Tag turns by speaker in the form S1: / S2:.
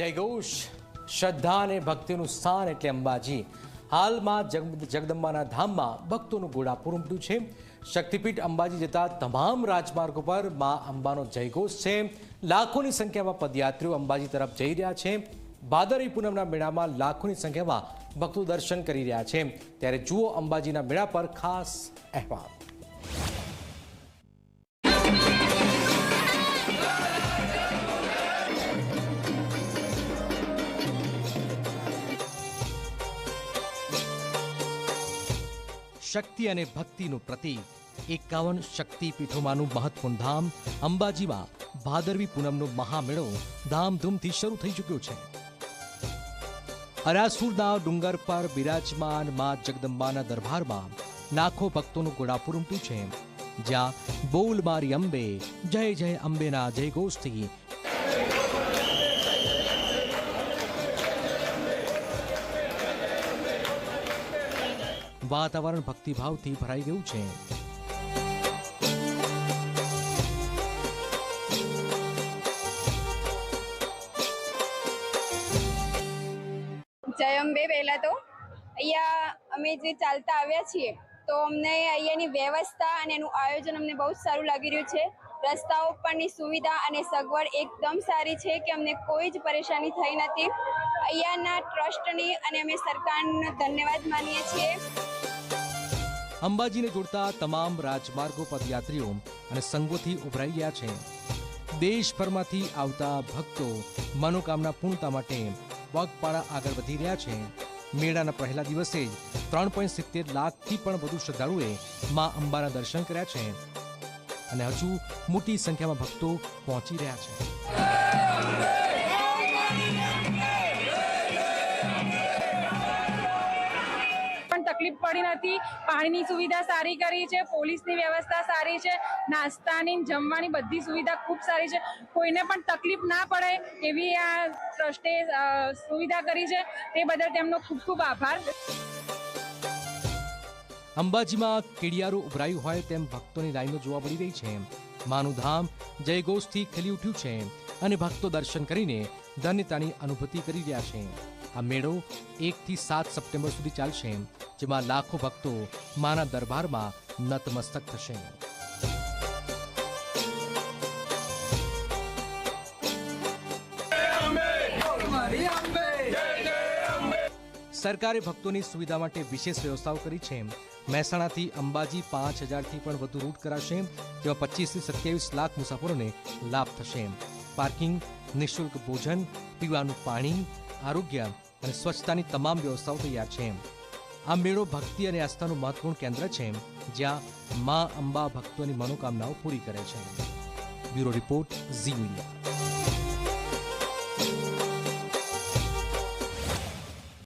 S1: જય ગૌશ શ્રદ્ધા અને ભક્તિનું સ્થાન એટલે અંબાજી. હાલમાં જગદંબાના ધામમાં ભક્તોનું ઘોડાપુર ઉમટ્યું છે. શક્તિપીઠ અંબાજી જતા તમામ રાજમાર્ગો પર મા અંબાનો જયઘોષ છે. લાખોની સંખ્યામાં પદયાત્રીઓ અંબાજી તરફ જઈ રહ્યા છે. ભાદરવી પૂનમના મેળામાં લાખોની સંખ્યામાં ભક્તો દર્શન કરી રહ્યા છે. ત્યારે જુઓ અંબાજીના મેળા પર ખાસ અહેવાલ. શક્તિ અને ભક્તિનું પ્રતીક. એકાવન શક્તિપીઠોમાંનું મહત્વનું ધામ અંબાજીમાં ભાદરવી પૂનમનો મહામેળો ધામધૂમથી શરૂ થઈ ચૂક્યો છે. અરાસુરના ડુંગર પર બિરાજમાન મા જગદંબાના દરબારમાં લાખો ભક્તોનું ગોળાપુર ઉમટ્યું છે. જ્યાં બોલ મારી અંબે, જય જય અંબેના જય વાતાવરણ ભક્તિભાવથી ભરાઈ ગયું છે.
S2: જય અંબે પહેલા તો. અહીંયા અમે જે ચાલતા આવ્યા છીએ, તો અમને અહીંયાની વ્યવસ્થા અને એનું આયોજન અમને બહુ જ સારું લાગી રહ્યું છે. રસ્તાઓ પરની સુવિધા અને સગવડ એકદમ સારી છે કે અમને કોઈ જ પરેશાની થઈ નથી. અહીંયાના ટ્રસ્ટની અને અમે સરકારનો ધન્યવાદ માનીએ છીએ.
S1: અંબાજીને જોડતા તમામ રાજમાર્ગો પદયાત્રીઓ અને સંઘોથી ઉભરાઈ ગયા છે. દેશભરમાંથી આવતા ભક્તો મનોકામના પૂર્ણતા માટે પગપાળા આગળ વધી રહ્યા છે. મેળાના પહેલા દિવસે જ ત્રણ પોઈન્ટ સિત્તેર લાખથી પણ વધુ શ્રદ્ધાળુએ મા અંબાના દર્શન કર્યા છે અને હજુ મોટી સંખ્યામાં ભક્તો પહોંચી રહ્યા છે.
S3: તકલીફ પડી નથી પાણીની સુવિધા સારી કરી છે, પોલીસની વ્યવસ્થા સારી છે, નાસ્તાની જમવાની બધી સુવિધા ખૂબ સારી છે. કોઈને પણ તકલીફ ના પડે એવી આ ટ્રસ્ટે સુવિધા કરી છે. તે બદલ તેમનો ખૂબ ખૂબ આભાર.
S1: અંબાજીમાં કેડિયારું ઉભરાયું હોય તેમ ભક્તોની લાઈનો જોવા મળી રહી છે. માનું ધામ જયઘોષથી ખીલી ઉઠ્યું છે અને ભક્તો દર્શન કરીને ધન્યતાની અનુભૂતિ કરી રહ્યા છે. આ મેળો એકથી સાત સપ્ટેમ્બર સુધી ચાલશે, જેમાં લાખો ભક્તો માના દરબારમાં નતમસ્તક થશે. સરકારે ભક્તોની સુવિધા માટે વિશેષ વ્યવસ્થાઓ કરી છે. મહેસાણાથી અંબાજી પાંચ હજારથી પણ વધુ રૂટ કરાશે, જેમાં પચીસથી સત્યાવીસ લાખ મુસાફરોને લાભ થશે. પાર્કિંગ, નિઃશુલ્ક ભોજન, પીવાનું પાણી આરોગ્ય અને સ્વચ્છતાની તમામ વ્યવસ્થાઓ તૈયાર છે આ મેળો ભક્તિ અને આસ્થાનું મહત્વપૂર્ણ કેન્દ્ર છે જ્યાં મા અંબા ભક્તોની મનોકામનાઓ પૂરી કરે છે. Bureau report Zee Media.